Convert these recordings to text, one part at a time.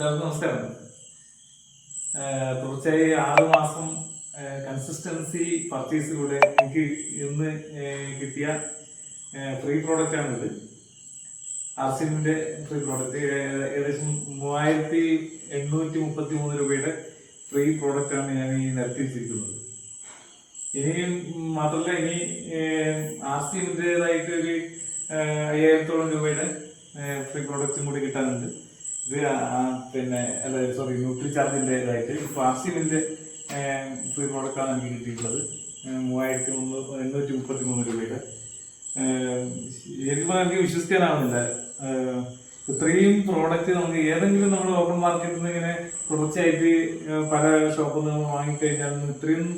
എല്ലാവർക്കും നമസ്കാരം. തുടർച്ചയായി ആറ് മാസം കൺസിസ്റ്റൻസി പർച്ചേസിലൂടെ എനിക്ക് ഇന്ന് കിട്ടിയ ഫ്രീ പ്രോഡക്റ്റ് ആണിത്. ആർസിമിന്റെ ഫ്രീ പ്രോഡക്റ്റ് ഏകദേശം മൂവായിരത്തി എണ്ണൂറ്റി മുപ്പത്തി മൂന്ന് രൂപയുടെ ഫ്രീ പ്രോഡക്റ്റ് ആണ് ഞാൻ ഈ നിരത്തി വെച്ചിരിക്കുന്നത്. ഇനി മാത്രമല്ല ഇനി ആർ സി ഒരു അയ്യായിരത്തോളം രൂപയുടെ ഫ്രീ പ്രോഡക്റ്റും കൂടി കിട്ടാനുണ്ട്. ഇത് പിന്നെ അല്ല സോറി ന്യൂട്രി ആർ സി എമ്മിന്റെ ഫ്രീ പ്രോഡക്റ്റാണ് എനിക്ക് കിട്ടിയിട്ടുള്ളത്. മൂവായിരത്തി മുന്നൂറ് എണ്ണൂറ്റി മുപ്പത്തി മൂന്ന് രൂപയുടെ ശരിക്കും എനിക്ക് വിശ്വസിക്കാനാവുന്നില്ല. ഇത്രയും പ്രോഡക്റ്റ് നമുക്ക് ഏതെങ്കിലും നമ്മൾ ഓപ്പൺ മാർക്കറ്റിൽ നിന്ന് ഇങ്ങനെ തുടർച്ചയായിട്ട് പല ഷോപ്പിൽ നിന്ന് വാങ്ങിക്കഴിഞ്ഞാൽ ഇത്രയും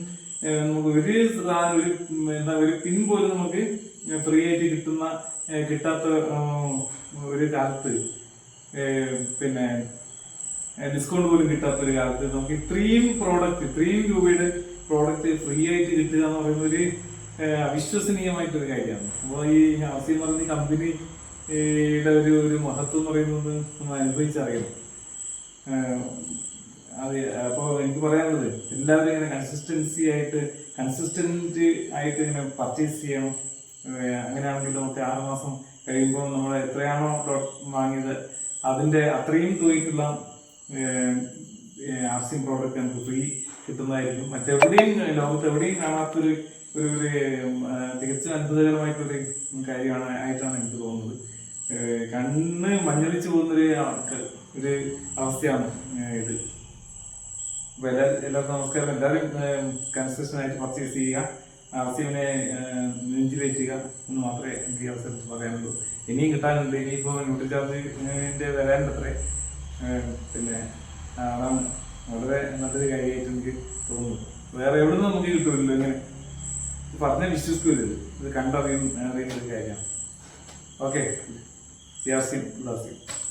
നമുക്ക് ഒരു സാധനം ഒരു എന്താ ഒരു പിൻ പോലും നമുക്ക് ഫ്രീ ആയിട്ട് കിട്ടുന്ന കിട്ടാത്ത ഒരു കാലത്ത് പിന്നെ ഡിസ്കൗണ്ട് പോലും കിട്ടാത്തൊരു കാലത്ത് നമുക്ക് ഇത്രയും പ്രോഡക്റ്റ് ഇത്രയും രൂപയുടെ പ്രോഡക്റ്റ് ഫ്രീ ആയിട്ട് കിട്ടുക എന്ന് പറയുന്ന ഒരു അവിശ്വസനീയമായിട്ടൊരു കാര്യമാണ്. അപ്പോൾ ഈ ഹസീം പറഞ്ഞ കമ്പനിയുടെ ഒരു ഒരു മഹത്വം എന്ന് പറയുന്നത് നമ്മൾ അനുഭവിച്ചറിയണം. അത് അപ്പോൾ എനിക്ക് പറയാനുള്ളത് എല്ലാവരും ഇങ്ങനെ കൺസിസ്റ്റൻസി ആയിട്ട് കൺസിസ്റ്റന്റ് ആയിട്ട് ഇങ്ങനെ പർച്ചേസ് ചെയ്യണം. അങ്ങനെയാണെങ്കിൽ നമുക്ക് ആറുമാസം കഴിയുമ്പോൾ നമ്മൾ എത്രയാണോ വാങ്ങിയത് അതിന്റെ അത്രയും തുകയ്ക്കുള്ള ആർസിം പ്രോഡക്റ്റ് നമുക്ക് ഫ്രീ കിട്ടുന്നതായിരിക്കും. മറ്റെവിടെയും ലോകത്ത് എവിടെയും കാണാത്തൊരു ഒരു ഒരു തികച്ചും അത്ഭുതകരമായിട്ടൊരു കാര്യമാണ് ആയിട്ടാണ് എനിക്ക് തോന്നുന്നത്. കണ്ണ് മഞ്ഞളിച്ചു പോകുന്നൊരു ഒരു അവസ്ഥയാണ് ഇത്. അപ്പോൾ എല്ലാ എല്ലാവർക്കും നമസ്കാരം. എല്ലാവരും കൺസിസ്റ്റന്റ് ആയിട്ട് പർച്ചേസ് ചെയ്യുക. ആർസിഎമ്മിനെ നെഞ്ചിലേറ്റുക എന്ന് മാത്രമേ എനിക്ക് ഈ അവസരത്തിൽ പറയാനുള്ളൂ. ഇനിയും കിട്ടാനുണ്ട്. ഇനിയിപ്പോൾ ന്യൂട്രി ചാർജിന്റെ വരാനുണ്ടത്രേ. പിന്നെ അതാണ് വളരെ നല്ലൊരു കാര്യമായിട്ട് എനിക്ക് തോന്നുന്നു. വേറെ എവിടെ നിന്ന് നമുക്ക് കിട്ടുമല്ലോ ഇങ്ങനെ. പറഞ്ഞാൽ വിശ്വസിക്കൂല ഇത്? കണ്ടറിയും അറിയുന്ന ഒരു കാര്യമാണ്. ഓക്കെ. സിയാസിം ഉല്ലാസിം